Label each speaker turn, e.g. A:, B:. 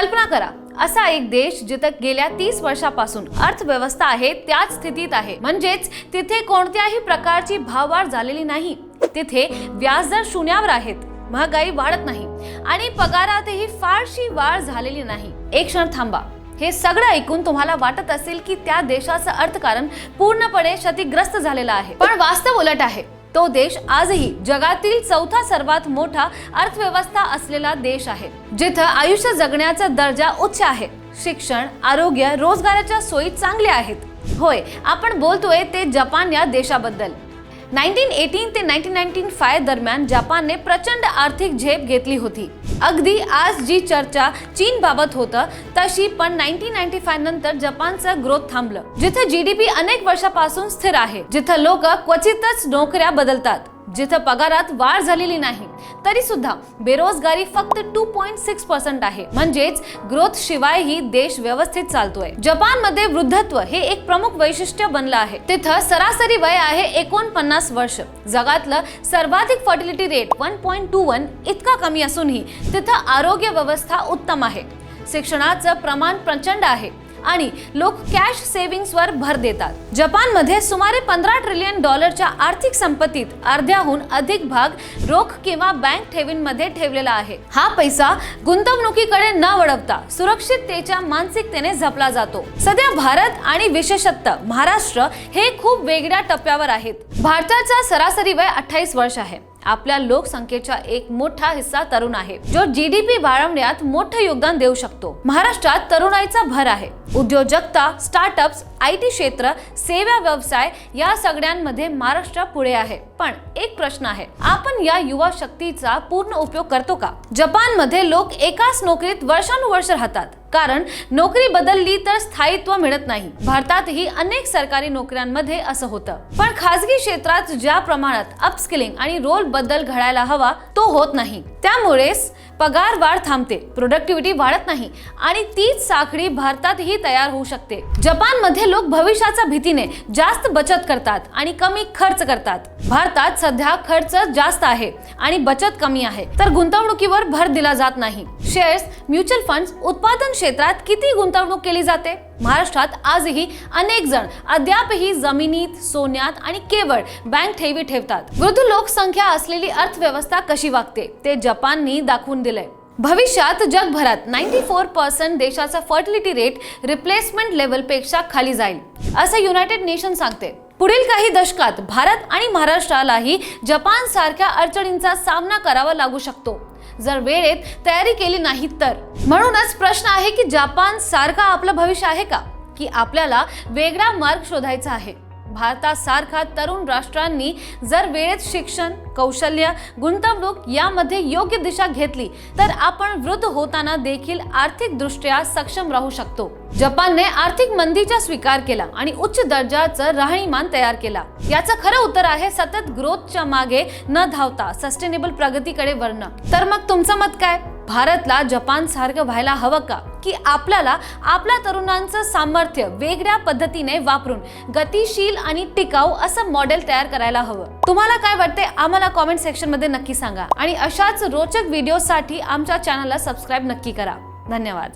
A: कल्पना करा असा एक देश जिथं गेल्या तीस वर्षापासून अर्थव्यवस्था आहे त्याच स्थितीत आहे. म्हणजेच तिथे कोणत्याही प्रकारची भाववाढ झालेली नाही. तिथे व्याजदर शून्यावर आहेत महागाई वाढत नाही आणि पगारातही फारशी वाढ झालेली नाही. एक क्षण थांबा. हे सगळं ऐकून तुम्हाला वाटत असेल की त्या देशाचं अर्थकारण पूर्णपणे क्षतिग्रस्त झालेलं आहे. पण वास्तव उलट आहे. तो देश आजही जगातील चौथा सर्वात मोठा अर्थव्यवस्था असलेला देश आहे जिथं आयुष्य जगण्याचा दर्जा उच्च आहे शिक्षण आरोग्य रोजगाराच्या सोयी चांगल्या आहेत. होय आपण बोलतोय ते जपान या देशाबद्दल. नाईन्टीन एटीन ते नाईन्टीन नाईन्टीन फाय दरम्यान जपानने प्रचंड आर्थिक झेप घेतली होती. अगदी आज जी चर्चा चीन बाबत होतं तशी पण नाईन्टीन नाईन्टी फाय नंतर जपानचं ग्रोथ थांबलं जिथं जीडीपी अनेक वर्षापासून स्थिर आहे जिथं लोक क्वचितच नोकऱ्या बदलतात. जिथं पगारात वाढ झालेली नाही. तरी सुद्धा बेरोजगारी फक्त टू पॉईंट सिक्स पर्सेंट आहे. म्हणजेच ग्रोथ शिवायही देश व्यवस्थित चालतोय. जपानमध्ये वृद्धत्व हे एक प्रमुख वैशिष्ट्य बनलं आहे. तिथं सरासरी वय आहे एकोणपन्नास वर्ष. जगातलं सर्वाधिक fertility rate one point two one इतका कमी असूनही तिथं आरोग्य व्यवस्था उत्तम आहे. शिक्षणाचं प्रमाण प्रचंड आहे. आणि लोक कॅश सेव्हिंग्सवर भर देतात. जपानमध्ये सुमारे पंधरा ट्रिलियन डॉलरच्या आर्थिक संपत्तीत अर्ध्याहून अधिक भाग रोख किंवा बँक ठेवींमध्ये ठेवलेला आहे. हा पैसा गुंतवणुकीकडे न वळवता सुरक्षिततेच्या मानसिकतेने जपला जातो. सध्या भारत आणि विशेषतः महाराष्ट्र हे खूप वेगळ्या टप्प्यावर आहेत. भारताचा सरासरी वय अठ्ठावीस वर्ष आहे. आपल्या लोकसंख्येचा एक मोठा हिस्सा तरुण आहे. जो जी डी पी वाढवण्यात मोठं योगदान देऊ शकतो. महाराष्ट्रात तरुणाईचा भर आहे. उद्योजकता स्टार्टअप्स आय टी क्षेत्र सेवा व्यवसाय या सगळ्यांमध्ये महाराष्ट्र पुढे आहे. पण एक प्रश्न आहे आपण या युवा शक्तीचा पूर्ण उपयोग करतो का? जपानमध्ये लोक एकाच नोकरीत वर्षानुवर्ष राहतात. कारण नोकरी बदलली तर स्थायित्व मिळत नाही. भारतातही अनेक सरकारी नोकऱ्यांमध्ये असं होतं. पण खासगी क्षेत्रात ज्या प्रमाणात अपस्किलिंग आणि रोल बदल घडायला हवा तो होत नाही. त्यामुळेच पगार वाढ थांबते प्रोडक्टिव्हिटी वाढत नाही आणि तीच साखळी भारतातही तयार होऊ शकते. जपानमध्ये लोक भविष्याच्या भीतीने जास्त बचत करतात आणि कमी खर्च करतात. भारतात सध्या खर्च जास्त आहे आणि बचत कमी आहे तर गुंतवणुकीवर भर दिला जात नाही. शेअर्स म्युच्युअल फंड्स उत्पादन क्षेत्रात किती गुंतवणूक केली जाते? महाराष्ट्रात आजही अनेक जण अद्यापही जमिनीत सोन्यात आणि केवळ बँक ठेवी ठेवतात. वृद्ध लोकसंख्या असलेली अर्थव्यवस्था कशी वागते ते जपाननी दाखवून दिलंय. भविष्यात जगभरात नाईन्टी फोर पर्सेंट देशाचा फर्टिलिटी रेट रिप्लेसमेंट लेवलपेक्षा खाली जाईल असं युनायटेड नेशन सांगते. पुढील काही दशकात भारत आणि महाराष्ट्रालाही जपान सारख्या अडचणींचा सामना करावा लागू शकतो. जर वेळेत तयारी केली नाही तर? म्हणूनच प्रश्न आहे की जपान सारखा आपलं भविष्य आहे का? की आपल्याला वेगळा मार्ग शोधायचा आहे? भारतासारख्या तरुण राष्ट्रांनी जर वेळेत शिक्षण कौशल्य गुंतवणूक यामध्ये योग्य दिशा घेतली तर आपण वृद्ध होताना देखील आर्थिकदृष्ट्या सक्षम राहू शकतो. जपानने आर्थिक मंदीचा स्वीकार केला आणि उच्च दर्जाचं राहणीमान तयार केला. याचं खरं उत्तर आहे सतत ग्रोथच्या मागे न धावता सस्टेनेबल प्रगतीकडे वळणं. तर मग तुमचं मत काय? भारतला जपान सारखं व्हायला हवं का? की आपल्याला आपल्या तरुणांचं सामर्थ्य वेगळ्या पद्धतीने वापरून गतिशील आणि टिकाऊ असं मॉडेल तयार करायला हवं? तुम्हाला काय वाटते आम्हाला कॉमेंट सेक्शनमध्ये नक्की सांगा. आणि अशाच रोचक व्हिडिओसाठी आमच्या चॅनलला सबस्क्राईब नक्की करा. धन्यवाद.